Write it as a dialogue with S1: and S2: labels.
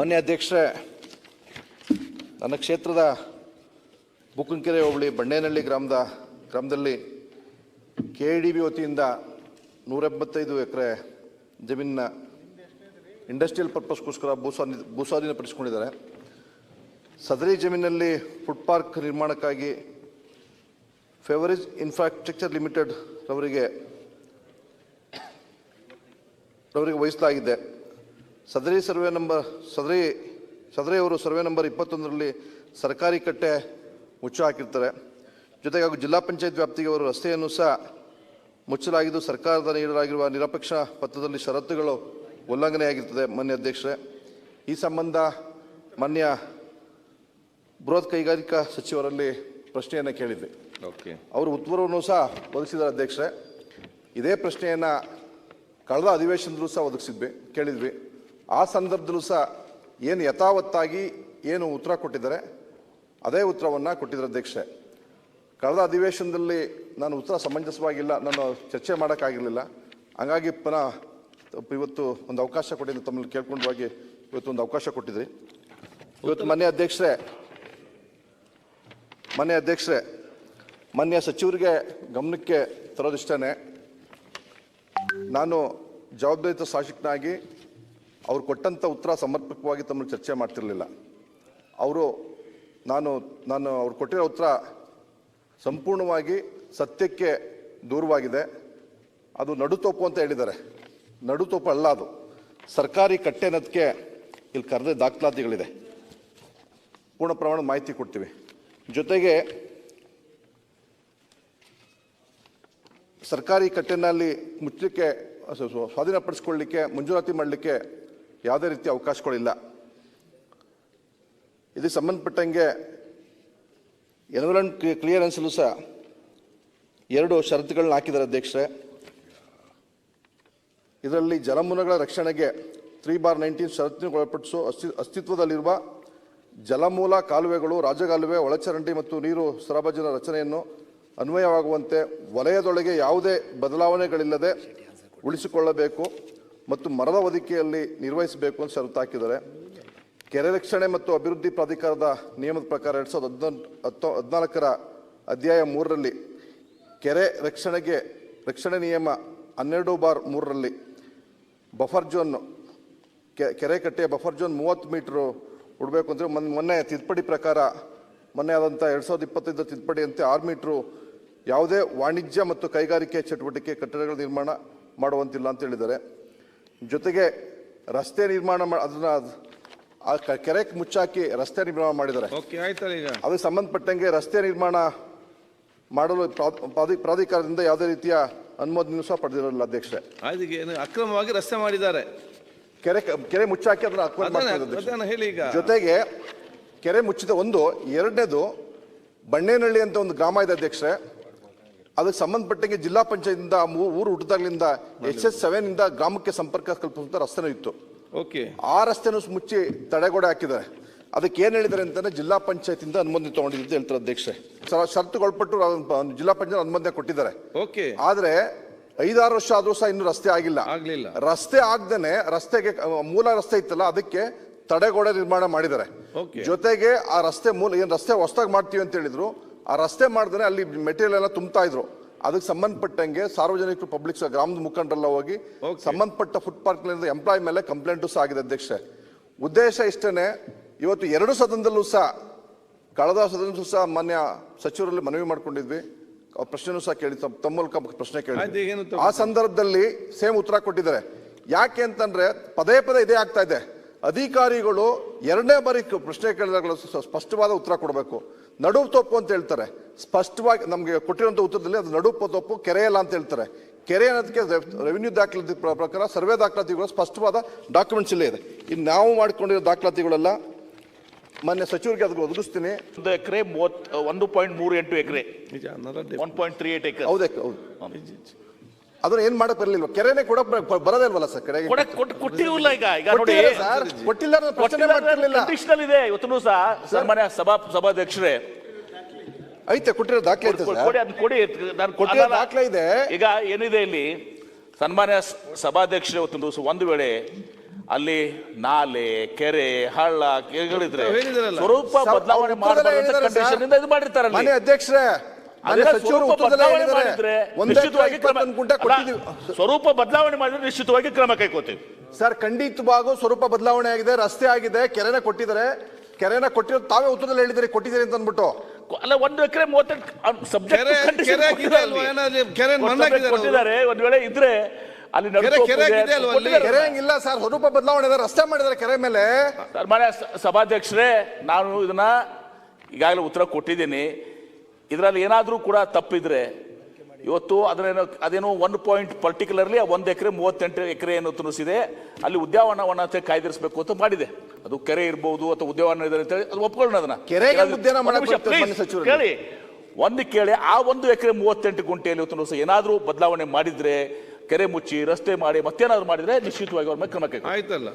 S1: ಮಾನ್ಯ ಅಧ್ಯಕ್ಷರೇ ನನ್ನ ಕ್ಷೇತ್ರದ ಬುಕ್ಕಂಕೆರೆ ಹೋಬಳಿ ಬಂಡೇನಹಳ್ಳಿ ಗ್ರಾಮದ, ಗ್ರಾಮದಲ್ಲಿ ಕೆ ಡಿ ಬಿ ವತಿಯಿಂದ ನೂರ ಎಪ್ಪತ್ತೈದು ಎಕರೆ ಜಮೀನಿನ ಇಂಡಸ್ಟ್ರಿಯಲ್ ಪರ್ಪಸ್ಗೋಸ್ಕರ ಭೂಸ್ವಾಧೀನ, ಭೂಸ್ವಾಧೀನಪಡಿಸಿಕೊಂಡಿದ್ದಾರೆ. ಸದರಿ ಜಮೀನಲ್ಲಿ ಫುಡ್ ಪಾರ್ಕ್ ನಿರ್ಮಾಣಕ್ಕಾಗಿ ಫೆವರೇಜ್ ಇನ್ಫ್ರಾಸ್ಟ್ರಕ್ಚರ್ ಲಿಮಿಟೆಡ್ ರವರಿಗೆ ರವರಿಗೆ ವಹಿಸಲಾಗಿದೆ. ಸದರಿ ಸರ್ವೆ ನಂಬರ್ ಸದರಿ ಸದರಿಯವರು ಸರ್ವೆ ನಂಬರ್ ಇಪ್ಪತ್ತೊಂದರಲ್ಲಿ ಸರ್ಕಾರಿ ಕಟ್ಟೆ ಮುಚ್ಚು ಹಾಕಿರ್ತಾರೆ. ಜೊತೆಗೆ ಹಾಗೂ ಜಿಲ್ಲಾ ಪಂಚಾಯತ್ ವ್ಯಾಪ್ತಿಗೆ ಅವರು ರಸ್ತೆಯನ್ನು ಸಹ ಮುಚ್ಚಲಾಗಿದ್ದು ಸರ್ಕಾರದ ನೀಡಲಾಗಿರುವ ನಿರಪೇಕ್ಷ ಪತ್ರದಲ್ಲಿ ಷರತ್ತುಗಳು ಉಲ್ಲಂಘನೆಯಾಗಿರ್ತದೆ ಮಾನ್ಯ ಅಧ್ಯಕ್ಷರೇ. ಈ ಸಂಬಂಧ ಮಾನ್ಯ ಬೃಹತ್ ಕೈಗಾರಿಕಾ ಸಚಿವರಲ್ಲಿ ಪ್ರಶ್ನೆಯನ್ನು ಕೇಳಿದ್ವಿ.
S2: ಓಕೆ.
S1: ಅವರು ಉತ್ತರವನ್ನು ಸಹ ಒದಗಿಸಿದ್ದಾರೆ ಅಧ್ಯಕ್ಷರೇ. ಇದೇ ಪ್ರಶ್ನೆಯನ್ನು ಕಳೆದ ಅಧಿವೇಶನದಲ್ಲೂ ಸಹ ಒದಗಿಸಿದ್ವಿ ಕೇಳಿದ್ವಿ. ಆ ಸಂದರ್ಭದಲ್ಲೂ ಸಹ ಏನು ಯಥಾವತ್ತಾಗಿ ಏನು ಉತ್ತರ ಕೊಟ್ಟಿದ್ದಾರೆ, ಅದೇ ಉತ್ತರವನ್ನು ಕೊಟ್ಟಿದ್ದಾರೆ ಅಧ್ಯಕ್ಷೆ. ಕಳೆದ ಅಧಿವೇಶನದಲ್ಲಿ ನಾನು ಉತ್ತರ ಸಮಂಜಸವಾಗಿಲ್ಲ, ನಾನು ಚರ್ಚೆ ಮಾಡೋಕ್ಕಾಗಿರಲಿಲ್ಲ. ಹಂಗಾಗಿ ಪುನಃ ಇವತ್ತು ಒಂದು ಅವಕಾಶ ಕೊಟ್ಟಿದ್ದು ತಮ್ಮಲ್ಲಿ ಹೋಗಿ ಇವತ್ತು ಒಂದು ಅವಕಾಶ ಕೊಟ್ಟಿದ್ರಿ. ಇವತ್ತು ಮನೆ ಅಧ್ಯಕ್ಷರೇ ಮನೆ ಅಧ್ಯಕ್ಷರೇ ಮಾನ್ಯ ಸಚಿವರಿಗೆ ಗಮನಕ್ಕೆ ತರೋದಿಷ್ಟೇ ನಾನು ಜವಾಬ್ದಾರಿತ ಶಾಸಕನಾಗಿ ಅವ್ರು ಕೊಟ್ಟಂಥ ಉತ್ತರ ಸಮರ್ಪಕವಾಗಿ ತಮ್ಮನ್ನು ಚರ್ಚೆ ಮಾಡ್ತಿರಲಿಲ್ಲ. ಅವರು ನಾನು ನಾನು ಅವ್ರು ಕೊಟ್ಟಿರೋ ಉತ್ತರ ಸಂಪೂರ್ಣವಾಗಿ ಸತ್ಯಕ್ಕೆ ದೂರವಾಗಿದೆ. ಅದು ನಡುತೋಪು ಅಂತ ಹೇಳಿದ್ದಾರೆ. ನಡುತೋಪು ಅಲ್ಲ ಅದು. ಸರ್ಕಾರಿ ಕಟ್ಟೆ ಅನ್ನೋದಕ್ಕೆ ಇಲ್ಲಿ ಕರೆದ ದಾಖಲಾತಿಗಳಿದೆ. ಪೂರ್ಣ ಪ್ರಮಾಣದ ಮಾಹಿತಿ ಕೊಡ್ತೀವಿ. ಜೊತೆಗೆ ಸರ್ಕಾರಿ ಕಟ್ಟೆನಲ್ಲಿ ಮುಚ್ಚಲಿಕ್ಕೆ ಸ್ವಾಧೀನಪಡಿಸ್ಕೊಳ್ಳಿಕ್ಕೆ, ಮಂಜೂರಾತಿ ಮಾಡಲಿಕ್ಕೆ ಯಾವುದೇ ರೀತಿಯ ಅವಕಾಶಗಳಿಲ್ಲ. ಇದಕ್ಕೆ ಸಂಬಂಧಪಟ್ಟಂಗೆ ಎನ್ವಿರಾನ್ಮೆಂಟ್ ಕ್ಲಿಯರೆನ್ಸಲ್ಲೂ ಸಹ ಎರಡು ಷರತ್ತುಗಳನ್ನ ಹಾಕಿದ್ದಾರೆ ಅಧ್ಯಕ್ಷರೇ. ಇದರಲ್ಲಿ ಜಲಮೂಲಗಳ ರಕ್ಷಣೆಗೆ ತ್ರೀ ಬಾರ್ ನೈನ್ಟೀನ್ ಷರತ್ತಿನ ಒಳಪಡಿಸೋ ಅಸ್ತಿ ಅಸ್ತಿತ್ವದಲ್ಲಿರುವ ಜಲಮೂಲ ಕಾಲುವೆಗಳು, ರಾಜಕಾಲುವೆ, ಒಳಚರಂಡಿ ಮತ್ತು ನೀರು ಸರಬಜಿನ ರಚನೆಯನ್ನು ಅನ್ವಯವಾಗುವಂತೆ ವಲಯದೊಳಗೆ ಯಾವುದೇ ಬದಲಾವಣೆಗಳಿಲ್ಲದೆ ಉಳಿಸಿಕೊಳ್ಳಬೇಕು. ಮತ್ತು ಮರದ ಒದಿಕೆಯಲ್ಲಿ ನಿರ್ವಹಿಸಬೇಕು ಅಂತ ಷರತ್ತು ಹಾಕಿದ್ದಾರೆ. ಕೆರೆ ರಕ್ಷಣೆ ಮತ್ತು ಅಭಿವೃದ್ಧಿ ಪ್ರಾಧಿಕಾರದ ನಿಯಮದ ಪ್ರಕಾರ ಎರಡು ಸಾವಿರದ ಹದಿನೆಂಟು ಹತ್ತೊ, ಹದಿನಾಲ್ಕರ ಅಧ್ಯಾಯ ಮೂರರಲ್ಲಿ ಕೆರೆ ರಕ್ಷಣೆಗೆ, ರಕ್ಷಣೆ ನಿಯಮ ಹನ್ನೆರಡು ಬಾರ್ ಮೂರರಲ್ಲಿ ಬಫರ್ ಜೋನ್ ಕೆರೆ ಕಟ್ಟೆಯ ಬಫರ್ ಝೋನ್ ಮೂವತ್ತು ಮೀಟ್ರು ಉಡಬೇಕು ಅಂದರೆ ಮೊನ್ನೆ ಮೊನ್ನೆ ತಿದ್ದುಪಡಿ ಪ್ರಕಾರ ಮೊನ್ನೆ ಆದಂಥ ಎರಡು ಸಾವಿರದ ಇಪ್ಪತ್ತೈದು ತಿದ್ದುಪಡಿಯಂತೆ ಆರು ಮೀಟ್ರು ಯಾವುದೇ ವಾಣಿಜ್ಯ ಮತ್ತು ಕೈಗಾರಿಕೆ ಚಟುವಟಿಕೆ ಕಟ್ಟಡಗಳ ನಿರ್ಮಾಣ ಮಾಡುವಂತಿಲ್ಲ ಅಂತ ಹೇಳಿದ್ದಾರೆ. ಜೊತೆಗೆ ರಸ್ತೆ ನಿರ್ಮಾಣ ಅದನ್ನ ಆ ಮುಚ್ಚಾಕಿ ರಸ್ತೆ ನಿರ್ಮಾಣ ಮಾಡಿದ್ದಾರೆ. ಅದಕ್ಕೆ ಸಂಬಂಧಪಟ್ಟಂಗೆ ರಸ್ತೆ ನಿರ್ಮಾಣ ಮಾಡಲು ಪ್ರಾ- ಪ್ರಾಧಿ- ಪ್ರಾಧಿಕಾರದಿಂದ ಯಾವುದೇ ರೀತಿಯ ಅನುಮೋದನೆ ಸಹ ಪಡೆದಿರಲಿಲ್ಲ ಅಧ್ಯಕ್ಷರೇ.
S2: ಅಕ್ರಮವಾಗಿ ರಸ್ತೆ ಮಾಡಿದ್ದಾರೆ.
S1: ಕೆರೆ ಕೆರೆ ಮುಚ್ಚಾಕಿ. ಅದನ್ನ
S2: ಹೇಳಿ ಈಗ.
S1: ಜೊತೆಗೆ ಕೆರೆ ಮುಚ್ಚಿದ ಒಂದು ಎರಡನೇದು ಬಣ್ಣೇನಹಳ್ಳಿ ಅಂತ ಒಂದು ಗ್ರಾಮ ಇದೆ ಅಧ್ಯಕ್ಷರೇ. ಅದಕ್ಕೆ ಸಂಬಂಧಪಟ್ಟಂಗೆ ಜಿಲ್ಲಾ ಮೂ- ಊರು ಹುಟ್ಟದಾಗ್ಲಿಂದ ಎಚ್ ಎಸ್ ಸೆವೆನ್ ಇಂದ ಗ್ರಾಮಕ್ಕೆ ಸಂಪರ್ಕ ಕಲ್ಪಿಸುವಂತ ರಸ್ತೆನೂ ಇತ್ತು.
S2: ಓಕೆ.
S1: ಆ ರಸ್ತೆನೂ ಮುಚ್ಚಿ ತಡೆಗೋಡೆ ಹಾಕಿದ್ದಾರೆ. ಅದಕ್ಕೆ ಏನು ಹೇಳಿದ್ದಾರೆ ಅಂತಂದ್ರೆ ಜಿಲ್ಲಾ ಪಂಚಾಯತಿಂದ ಅನುಮೋದನೆ ತಗೊಂಡಿದ್ದೆ ಅಂತ ಹೇಳ್ತಾರೆ ಅಧ್ಯಕ್ಷೆ ಸರ್ ಷರತ್ತುಗೊಳ್ಪಟ್ಟು ಜಿಲ್ಲಾ ಪಂಚಾಯತ್ ಅನುಮೋದನೆ ಕೊಟ್ಟಿದ್ದಾರೆ.
S2: ಓಕೆ.
S1: ಆದ್ರೆ ಐದಾರು ವರ್ಷ ಆದ್ರೂ ಸಹ ಇನ್ನು ರಸ್ತೆ ಆಗಿಲ್ಲ.
S2: ಆಗ್ಲಿಲ್ಲ.
S1: ರಸ್ತೆ ಆಗ್ದೇನೆ ರಸ್ತೆಗೆ ಮೂಲ ರಸ್ತೆ ಇತ್ತಲ್ಲ ಅದಕ್ಕೆ ತಡೆಗೋಡೆ ನಿರ್ಮಾಣ ಮಾಡಿದ್ದಾರೆ. ಜೊತೆಗೆ ಆ ರಸ್ತೆ ಮೂಲ ಏನು ರಸ್ತೆ ಹೊಸದಾಗಿ ಮಾಡ್ತೀವಿ ಅಂತ ಹೇಳಿದ್ರು ಆ ರಸ್ತೆ ಮಾಡಿದ್ರೆ ಅಲ್ಲಿ ಮೆಟೀರಿಯಲ್ ಎಲ್ಲ ತುಂಬ್ತಾ ಇದ್ರು. ಅದಕ್ಕೆ ಸಂಬಂಧಪಟ್ಟಂಗೆ ಸಾರ್ವಜನಿಕರು ಪಬ್ಲಿಕ್ ಗ್ರಾಮದ ಮುಖಂಡರೆಲ್ಲ ಹೋಗಿ. ಸಂಬಂಧಪಟ್ಟ ಫುಡ್ ಪಾರ್ಕ್ ಎಂಪ್ಲಾಯ್ ಮೇಲೆ ಕಂಪ್ಲೇಂಟು ಸಹ ಆಗಿದೆ ಅಧ್ಯಕ್ಷೆ ಉದ್ದೇಶ ಇಷ್ಟೇ ಇವತ್ತು ಎರಡು ಸದನದಲ್ಲೂ ಸಹ ಕಳೆದ ಸದನದಲ್ಲೂ ಸಹ ಮಾನ್ಯ ಸಚಿವರಲ್ಲಿ ಮನವಿ ಮಾಡ್ಕೊಂಡಿದ್ವಿ. ಅವ್ರ ಪ್ರಶ್ನೆನೂ ಸಹ ಕೇಳಿ ತಮ್ಮ ಮೂಲಕ ಪ್ರಶ್ನೆ ಕೇಳಿ ಆ ಸಂದರ್ಭದಲ್ಲಿ ಸೇಮ್ ಉತ್ತರ ಕೊಟ್ಟಿದ್ದಾರೆ. ಯಾಕೆ ಅಂತಂದ್ರೆ ಪದೇ ಪದೇ ಇದೇ ಆಗ್ತಾ ಇದೆ. ಅಧಿಕಾರಿಗಳು ಎರಡನೇ ಬಾರಿ ಪ್ರಶ್ನೆ ಕೇಳಿದಾಗ ಸ- ಸ್ಪಷ್ಟವಾದ ಉತ್ತರ ಕೊಡಬೇಕು. ನಡು ತಪ್ಪು ಅಂತ ಹೇಳ್ತಾರೆ. ಸ್ಪಷ್ಟವಾಗಿ ನಮಗೆ ಕೊಟ್ಟಿರುವಂಥ ಉತ್ತರದಲ್ಲಿ ಅದು ನಡು ತಪ್ಪು ಕೆರೆಯಲ್ಲ ಅಂತ ಹೇಳ್ತಾರೆ. ಕೆರೆ ಅನ್ನೋದಕ್ಕೆ ರೆವಿನ್ಯೂ ದಾಖಲಾತಿ ಪ್ರ- ಪ್ರಕಾರ ಸರ್ವೆ ದಾಖಲಾತಿಗಳು ಸ್ಪಷ್ಟವಾದ ಡಾಕ್ಯುಮೆಂಟ್ಸ್ ಇಲ್ಲೇ ಇದೆ. ಇನ್ನು ನಾವು ಮಾಡಿಕೊಂಡಿರೋ ದಾಖಲಾತಿಗಳೆಲ್ಲ ಮೊನ್ನೆ ಸಚಿವರಿಗೆ ಅದಕ್ಕೆ ಒದಗಿಸ್ತೀನಿ.
S3: ಒಂದು ಎಕರೆ ಮೂವತ್ತು ಒಂದು ಪಾಯಿಂಟ್ ಮೂರು ಎಂಟು ಎಕರೆ.
S2: ನಿಜ
S3: one point three eight acre
S1: ಹೌದೇ ಹೌದು. ಅದನ್ನ ಏನ್ ಮಾಡಕ್ ಬರಲಿಲ್ವ? ಕೆರೆನೆ ಕೊಡಕ್ ಬರ- ಬರೋದೇ ಇಲ್ವಲ್ಲ ಸರ್ ಕಡೆಗೆ?
S3: ಕೊಡಕ್ ಕೊಟ್ಟು ಕೊಟ್ಟಿಲ್ಲ ಈಗ ಈಗ ನೋಡಿ.
S1: ಕೊಟ್ಟಿದ್ದಾರೆ ಸರ್. ಕೊಟ್ಟಿಲ್ಲ ಅನ್ನೋ ಪ್ರಶ್ನೆ ಮಾಡ್ತಿರ್ಲಿಲ್ಲ.
S3: ಕಂಡೀಷನಲ್ ಇದೆ ಇವತ್ತು ಸಹ. ಸನ್ಮಾನ್ಯ ಸಭಾ ಸಭಾಧ್ಯಕ್ಷರೇ.
S1: ಐತೆ ಕೊಟ್ಟಿರೋ ದಾಖಲೆ ಐತೆ ಸರ್.
S3: ಕೊಡಿ ಅದನ್ನ ಕೊಡಿ. ನಾನು
S1: ಕೊಟ್ಟಿರೋ ದಾಖಲೆ ಇದೆ.
S3: ಈಗ ಏನಿದೆ ಇಲ್ಲಿ? ಸನ್ಮಾನ್ಯ ಸ- ಸಭಾಧ್ಯಕ್ಷರೇ ಇವತ್ತು ದಿವಸ ಒಂದು ವೇಳೆ ಅಲ್ಲಿ ನಾಲೆ ಕೆರೆ ಹಳ್ಳ ಕೆರೆಗಳಿದ್ರೆ
S2: ಹೇಳಿದ್ರಲ್ಲ.
S3: ಸ್ವರೂಪ ಬದಲಾವಣೆ
S1: ಉತ್ತರದಲ್ಲೇ
S3: ಮಾಡಬಾರ್ದು
S1: ಹೇಳಿದ್ದಾರೆ
S3: ಕಂಡೀಷನ್
S1: ಸರ್.
S3: ಇಂದ ಇದು ಮಾಡಿರ್ತಾರೆ ಅಲ್ಲಿ.
S1: ಮನೆ ಅಧ್ಯಕ್ಷರೇ
S3: ಸ್ವರೂಪ ಬದಲಾವಣೆ ಮಾಡಿದ್ರೆ
S1: ಒಂದೇ
S3: ನಿಶ್ಚಿತವಾಗಿ ಕ್ರಮ
S1: ಇಪ್ಪತ್ತೊಂದು ಗುಂಟೆ ಕೊಟ್ಟಿದ್ದೀವಿ.
S3: ಸ್ವರೂಪ ಬದಲಾವಣೆ ಮಾಡಿದ್ರೆ ನಿಶ್ಚಿತವಾಗಿ ಕ್ರಮ ಕೈಕೋತೀವಿ
S1: ಸರ್ ಖಂಡಿತವಾಗೂ ಸ್ವರೂಪ ಬದಲಾವಣೆ ಆಗಿದೆ ರಸ್ತೆ ಆಗಿದೆ ಕೆರೆನ ಕೊಟ್ಟಿದ್ದಾರೆ. ಕೆರೆನ ಕೊಟ್ಟಿರೋದು ತಾವೇ ಉತ್ತರದಲ್ಲಿ ಹೇಳಿದ್ರೆ ಕೊಟ್ಟಿದ್ದೀರಿ ಅಂತ ಅಂದ್ಬಿಟ್ಟು.
S3: ಅಲ್ಲ ಒಂದು ಎಕರೆ ಮೂವತ್ತೆಂಟು
S2: ಕೆರೆ ಕೆರೆ ಆಗಿದೆ ಅಲ್ವಾ? ಏನಾದ್ರು ಕೆರೆ ಮಣ್ಣಾಕಿದ್ದಾರೆ ಅವ್ರು.
S3: ಕೊಟ್ಟಿದ್ದಾರೆ. ಒಂದ್ ವೇಳೆ ಇದ್ರೆ ಅಲ್ಲಿ
S2: ಕೆರೆ-
S3: ಇಲ್ಲ
S2: ಕೆರೆ ಆಗಿದೆ ಅಲ್ವಾ ಅಲ್ಲಿ?
S3: ಕೊಟ್ಟಿದ್ದಾರೆ.
S1: ಕೆರೆ ಹಂಗಿಲ್ಲ ಸರ್ ಸ್ವರೂಪ ಬದಲಾವಣೆ ಇದೆ ರಸ್ತೆ ಮಾಡಿದ್ದಾರೆ ಕೆರೆ ಮೇಲೆ.
S3: ಸಭಾಧ್ಯಕ್ಷರೇ ನಾನು ಇದನ್ನ ಈಗಾಗಲೇ ಉತ್ತರ ಕೊಟ್ಟಿದ್ದೀನಿ. ಇದರಲ್ಲಿ ಏನಾದರೂ ಕೂಡ ತಪ್ಪಿದ್ರೆ ಇವತ್ತು ಅದನ್ನೇನೋ ಅದೇನೋ ಒನ್ ಪಾಯಿಂಟ್ ಪರ್ಟಿಕ್ಯುಲರ್ಲಿ ಒಂದು ಎಕರೆ ಮೂವತ್ತೆಂಟು ಎಕರೆ ಏನು ತುನಿಸಿದೆ ಅಲ್ಲಿ ಉದ್ಯಾವನವನ್ನ ಕಾಯ್ದಿರಿಸಬೇಕು ಅಂತ ಮಾಡಿದೆ. ಅದು ಕೆರೆ ಇರ್ಬೋದು ಅಥವಾ ಉದ್ಯಾನವನ ಇದೆ ಅಂತ ಹೇಳಿ ಅದು ಒಪ್ಕೊಳ್ಳೋಣ ಅದನ್ನ. ಕೇಳಿ. ಒಂದು ಕೇಳಿ ಆ ಒಂದು ಎಕರೆ ಮೂವತ್ತೆಂಟು ಗುಂಟೆಯಲ್ಲಿ ಇವತ್ತು ಏನಾದರೂ ಬದಲಾವಣೆ ಮಾಡಿದ್ರೆ ಕೆರೆ ಮುಚ್ಚಿ ರಸ್ತೆ ಮಾಡಿ ಮತ್ತೇನಾದ್ರು ಮಾಡಿದ್ರೆ ನಿಶ್ಚಿತವಾಗಿ ಅವ್ರ ಮೇಲೆ ಕ್ರಮಕ್ಕೆ.
S2: ಆಯ್ತಲ್ಲ.